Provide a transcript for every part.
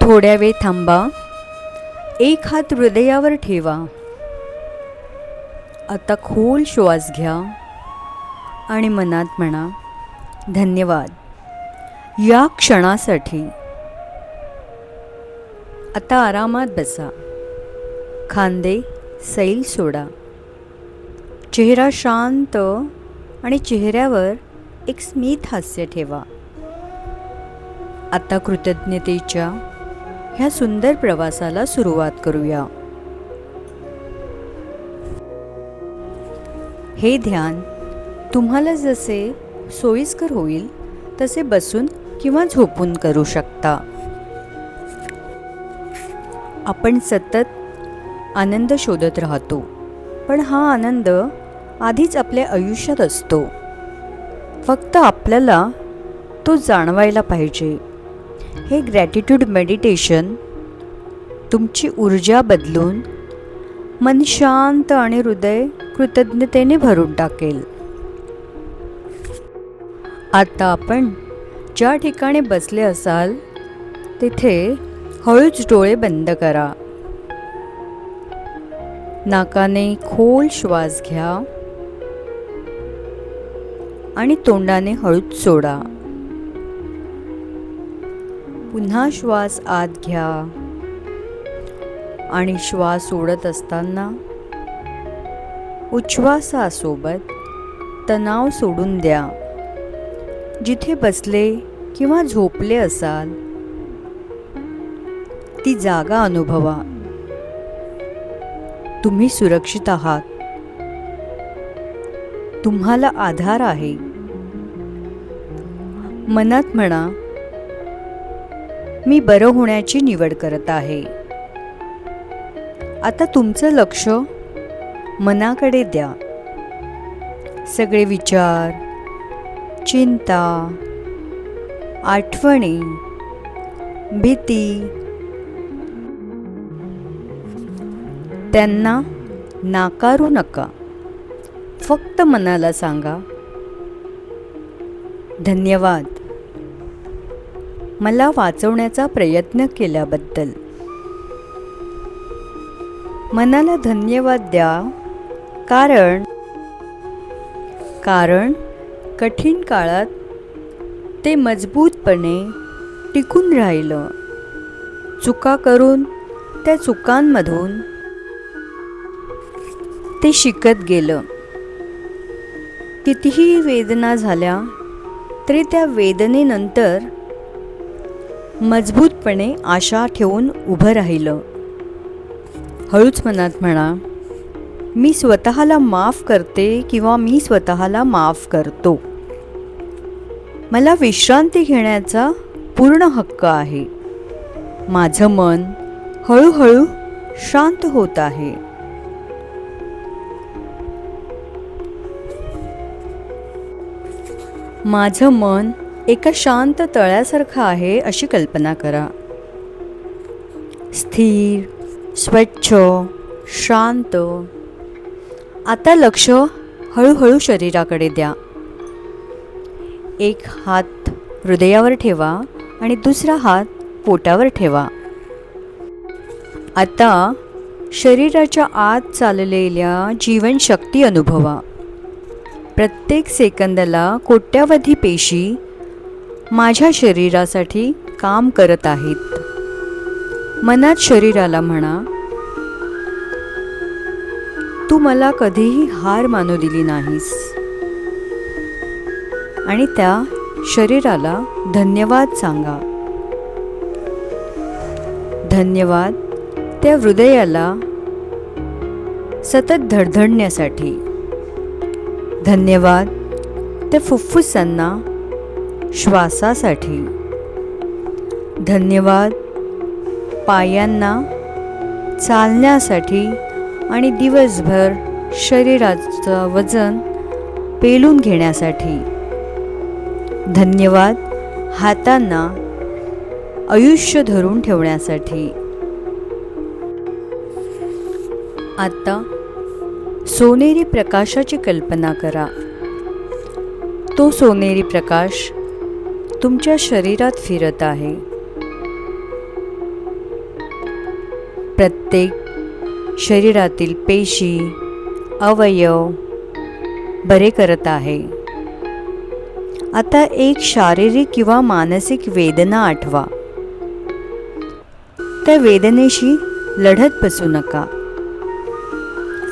थोड्या वेळ थांबा. एक हात हृदयावर ठेवा. आता खोल श्वास घ्या आणि मनात म्हणा धन्यवाद. या क्षणासाठी. आता आरामात बसा. खांदे सैल सोडा. चेहरा शांत आणि चेहऱ्यावर एक स्मित हास्य ठेवा. आता कृतज्ञतेच्या ह्या सुंदर प्रवासाला सुरुवात करूया. हे ध्यान तुम्हाला जसे सोयीस्कर होईल तसे बसून किंवा झोपून करू शकता. आपण सतत आनंद शोधत राहतो पण हा आनंद आधीच आपल्या आयुष्यात असतो. फक्त आपल्याला तो जाणवायला पाहिजे. हे ग्रॅटिट्यूड मेडिटेशन तुमची ऊर्जा बदलून मन शांत आणि हृदय कृतज्ञतेने भरून टाकेल. आता आपण ज्या ठिकाणी बसले असाल तिथे हळूच डोळे बंद करा. नाकाने खोल श्वास घ्या आणि तोंडाने हळूच सोडा. पुन्हा श्वास आत घ्या. आणि श्वास सोडत असताना उच्छ्वासासोबत तणाव सोडून द्या. जिथे बसले किंवा झोपले असाल ती जागा अनुभवा. तुम्ही सुरक्षित आहात. तुम्हाला आधार आहे. मनात म्हणा मी बरं होण्याची निवड करत आहे. आता तुमचं लक्ष मनाकडे द्या. सगळे विचार चिंता आठवणी भीती त्यांना नाकारू नका. फक्त मनाला सांगा. धन्यवाद. मला वाचवण्याचा प्रयत्न केल्याबद्दल. मनाला धन्यवाद द्या. कारण कारण कठीण काळात ते मजबूतपणे टिकून राहिलं. चुका करून त्या चुकांमधून ते शिकत गेलं. कितीही वेदना झाल्या तरी त्या वेदनेनंतर मजबूतपणे आशा ठेवून उभं राहिलं. हळूच मनात म्हणा मी स्वतःला माफ करते किंवा मी स्वतःला माफ करतो. मला विश्रांती घेण्याचा पूर्ण हक्क आहे. माझं मन हळूहळू शांत होत आहे. माझं मन एका शांत तळ्यासारखं आहे अशी कल्पना करा. स्थिर स्वच्छ शांत. आता लक्ष हळूहळू शरीराकडे द्या. एक हात हृदयावर ठेवा आणि दुसरा हात पोटावर ठेवा. आता शरीराच्या आत चाललेल्या जीवनशक्ती अनुभवा. प्रत्येक सेकंदाला कोट्यावधी पेशी माझ्या शरीरासाठी काम करत आहेत. मनात शरीराला म्हणा तू मला कधीही हार मानू दिली नाहीस. आणि त्या शरीराला धन्यवाद सांगा. धन्यवाद त्या हृदयाला सतत धडधडण्यासाठी. धन्यवाद त्या फुफ्फुसांना श्वासासाठी. धन्यवाद. पायांना चालण्यासाठी आणि दिवसभर शरीराचं वजन पेलून घेण्यासाठी. धन्यवाद हातांना आयुष्य धरून ठेवण्यासाठी. आता सोनेरी प्रकाशाची कल्पना करा. तो सोनेरी प्रकाश तुमच्या शरीरात फिरत आहे. प्रत्येक शरीरातील पेशी अवयव बरे करत आहे. आता एक शारीरिक किंवा मानसिक वेदना आठवा. त्या वेदनेशी लढत बसू नका.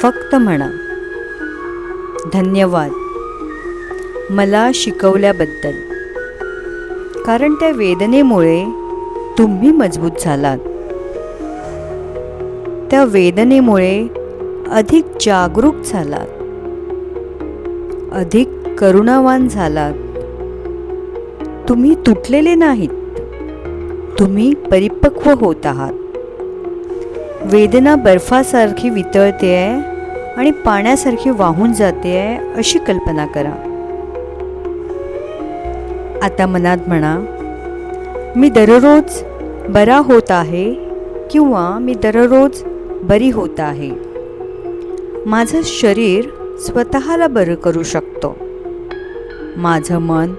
फक्त म्हणा धन्यवाद. मला शिकवल्याबद्दल. कारण त्या वेदनेमुळे तुम्ही मजबूत झालात. त्या वेदनेमुळे अधिक जागरूक झालात. अधिक करुणावान झालात. तुम्ही तुटलेले नाहीत. तुम्ही परिपक्व होत आहात. वेदना बर्फासारखी वितळते आहे आणि पाण्यासारखी वाहून जाते आहे अशी कल्पना करा. आता मनात म्हणा मी दररोज बरा होत आहे किंवा मी दररोज बरी होत आहे. माझं शरीर स्वतःला बरं करू शकतो. माझं मन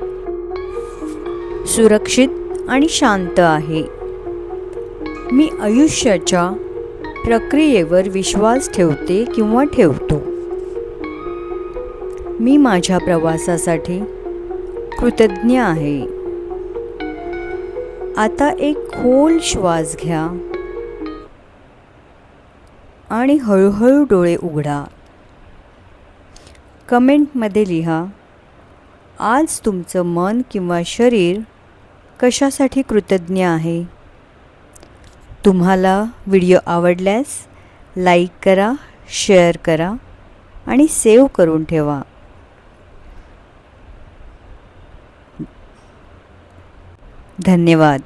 सुरक्षित आणि शांत आहे. मी आयुष्याच्या प्रक्रियेवर विश्वास ठेवते किंवा ठेवतो. मी माझ्या प्रवासासाठी कृतज्ञ आहे. आता एक खोल श्वास घ्या. आणि हळूहळू डोळे उघडा. कमेंटमध्ये लिहा आज तुमचं मन किंवा शरीर कशासाठी कृतज्ञ आहे? तुम्हाला व्हिडिओ आवडल्यास लाईक करा शेअर करा आणि सेव्ह करून ठेवा. धन्यवाद.